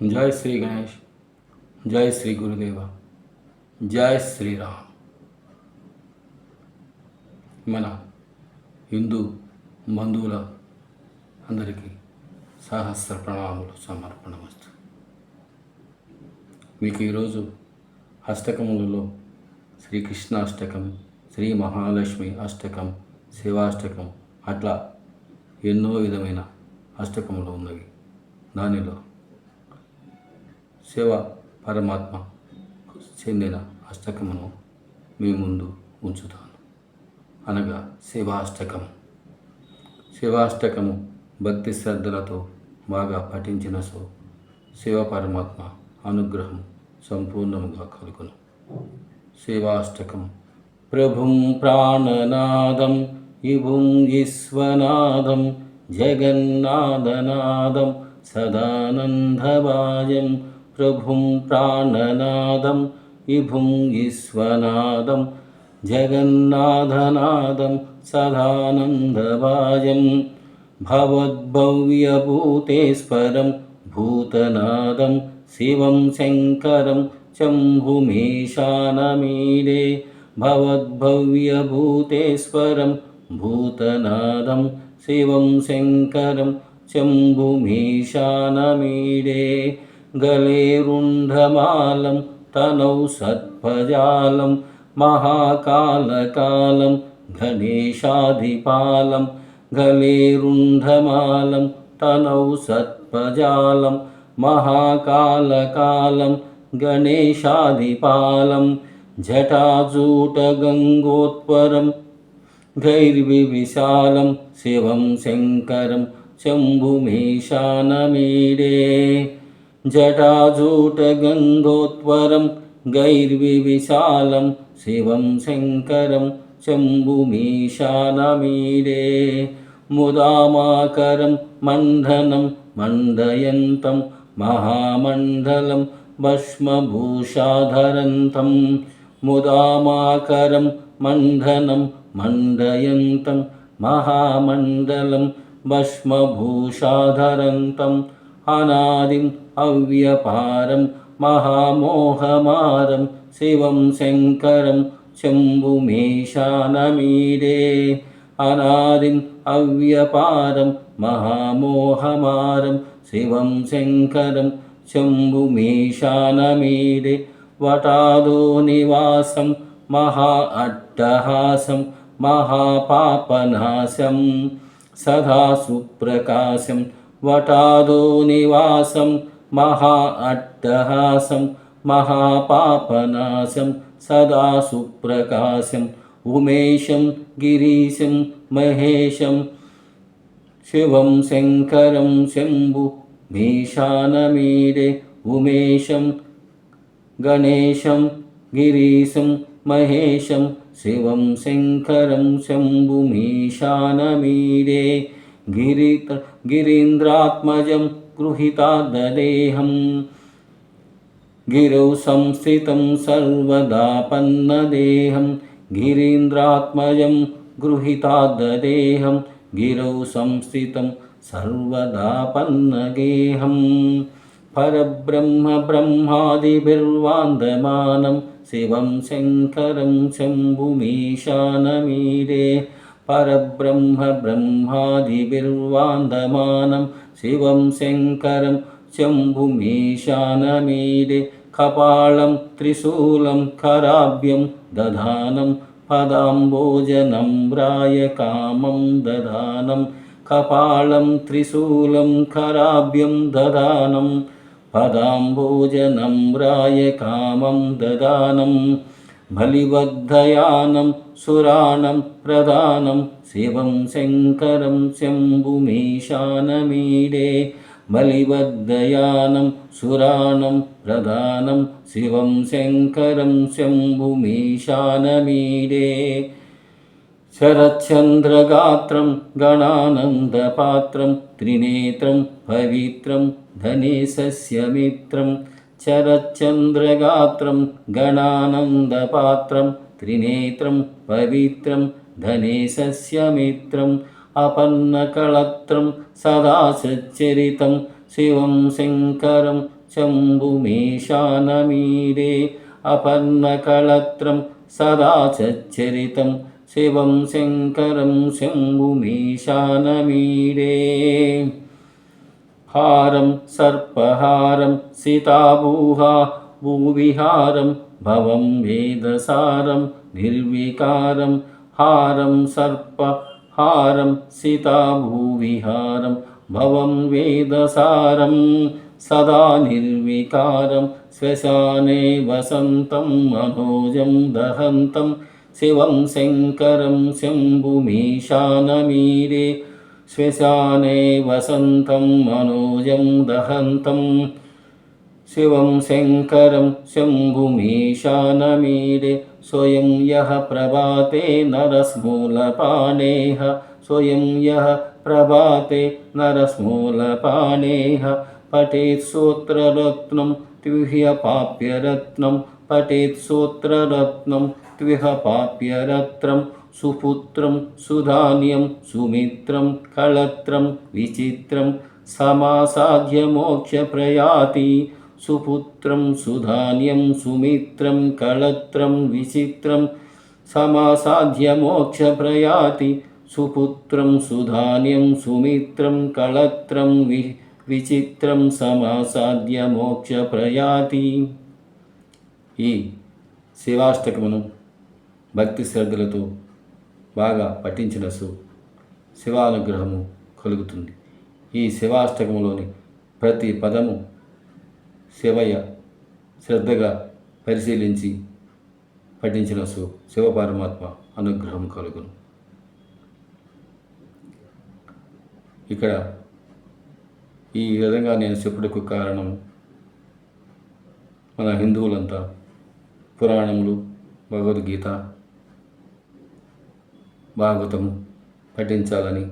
జై శ్రీ గణేష్ జై శ్రీ గురుదేవ జై శ్రీరామ్ మన హిందూ బంధువుల అందరికీ సహస్ర ప్రణామములు సమర్పణమస్తు మీకు ఈరోజు అష్టకములలో శ్రీకృష్ణ అష్టకం శ్రీ మహాలక్ష్మి అష్టకం శివాష్టకం అట్లా ఎన్నో విధమైన అష్టకములు ఉన్నవి. దానిలో శివ పరమాత్మ చెందిన అష్టకమును మీ ముందు ఉంచుతాను. అనగా శివాష్టకం శివాష్టకము భక్తి శ్రద్ధలతో బాగా పఠించిన సో శివ పరమాత్మ అనుగ్రహం సంపూర్ణముగా కలుగును. శివాష్టకం ప్రభుం ప్రాణనాదం ఇభుం విశ్వనాదం జగన్నాథనాదం సదానందవాయం प्रभुं प्राणनादं विभुं विश्वनादं जगन्नाथनादं सदानन्दवाजं। भवद्भव्यभूतेश्वरं भूतनादं शिवं शङ्करं चम्भुमेशानमीडे भवद्भव्यभूतेश्वरं भूतनादं शिवं शङ्करं चम्भुमेशानमीडे गलेरुण्ढमालं तनौ सत्पजालं महाकालकालं गणेशाधिपालं गलेरुण्ढमालं तनौ सत्पजालं महाकालकालं गणेशाधिपालं जटाजूटगङ्गोत्परं गैर्विविशालं शिवं शङ्करं शम्भुमीशानमीडे। जटाजूटगङ्गोत्तरं गैर्विविशालं शिवं शङ्करं शम्भुमीशानमीरे मुदामाकरं मण्डनं मण्डयन्तं महामण्डलं भस्मभूषाधरन्तं मुदामाकरं मण्डनं मण्डयन्तं महामण्डलं भस्मभूषाधरन्तं అనాదిం అవ్యపారం మహామోహమారం శివం శంకరం శంభుమీశానమీరే అనాదిం అవ్యపారం మహామోహమారం శివం శంకరం శంభుమీశానమీరే వటాదో నివాసం మహా అట్టహాసం మహాపాపనాశం సదా సుప్రకాశం वटादोनिवासं महा अट्टहासं महापापनाशं सदा सुप्रकाशम् उमेशं गिरीशं महेशं शिवं शङ्करं शम्भुमिशानमीरे उमेशं गणेशं गिरीशं महेशं शिवं शङ्करं शम्भुमीशानमीरे गिरित गिरीन्द्रात्मजं गृहिता गिरौ संस्थितं सर्वदा पन्नदेहं गिरीन्द्रात्मजं गृहिताददेहं गिरौ संस्थितं सर्वदा पन्नदेहं परब्रह्मब्रह्मादिभिर्वान्दमानं। शिवं शङ्करं शम्भुमीशानमीरे। பரபிரம்ம பிரம்மாதிபிர்வாந்தமானம் சிவம் சங்கரம் शम्भुमीशानमीडे कपालं त्रिशूलं कराभ्यं दधानं पदाम्बोजनं रायकामं दधानं कपालं त्रिशूलं कराभ्यं दधानं पदाम्बोजनं रायकामं दधानम् बलिबद्धयानं सुराणं प्रधानं शिवं शङ्करं शम्भुमीशानमीडे। बलिबद्धयानं सुराणं प्रधानं शिवं शङ्करं शम्भुमीशानमीडे। शरच्चन्द्रगात्रं गणानन्दपात्रं त्रिनेत्रं पवित्रं धनेशस्य मित्रम् शरच्चन्द्रगात्रं गणानन्दपात्रं त्रिनेत्रं पवित्रं धनेशस्य मित्रम् अपन्नकळत्रं सदा सच्चरितं शिवं शङ्करं शम्भुमीशानमीरे अपन्नकळत्रं सदा सच्चरितं शिवं शङ्करं शम्भुमीशानमीरे। हारं सर्पहारं सीताभूहा भूविहारं भवं वेदसारं निर्विकारं हारं सर्पहारं सीताभूविहारं भवं वेदसारं सदा निर्विकारं श्वशाने वसन्तं मनोजं दहन्तं शिवं शङ्करं शम्भुमीशानमीरे श्वशाने वसन्तं मनोजं दहन्तं शिवं शङ्करं शम्भुमीशानमीरे स्वयं यः प्रभाते नरस्मूलपाणेः स्वयं यः प्रभाते नरस्मूलपाणेः पठेत् सूत्ररत्नं त्विह्यपाप्यरत्नं पठेत् सूत्ररत्नं సుపుత్రం సుధాన్యం సుమిత్రం కళత్రం విచిత్రం సమాసాధ్య మోక్ష ప్రయాతి సుపుత్రం సుధాన్యం సుమిత్రం కళత్రం విచిత్రం సమాసాధ్య మోక్ష ప్రయాతి సుపుత్రం సుధాన్యం సుమిత్రం కళత్రం వి విచిత్రం సమాసాధ్య మోక్ష ప్రయాతి ఈ శివాష్టకమును భక్తి శ్రద్ధలతో బాగా పఠించిన శివానుగ్రహము కలుగుతుంది. ఈ శివాష్టకములోని ప్రతి పదము శివయ్య శ్రద్ధగా పరిశీలించి పఠించిన శివపరమాత్మ అనుగ్రహం కలుగును. ఇక్కడ ఈ విధంగా నేను చెప్పుటకు కారణం మన హిందువులంతా పురాణములు భగవద్గీత భాగవతము పఠించాలని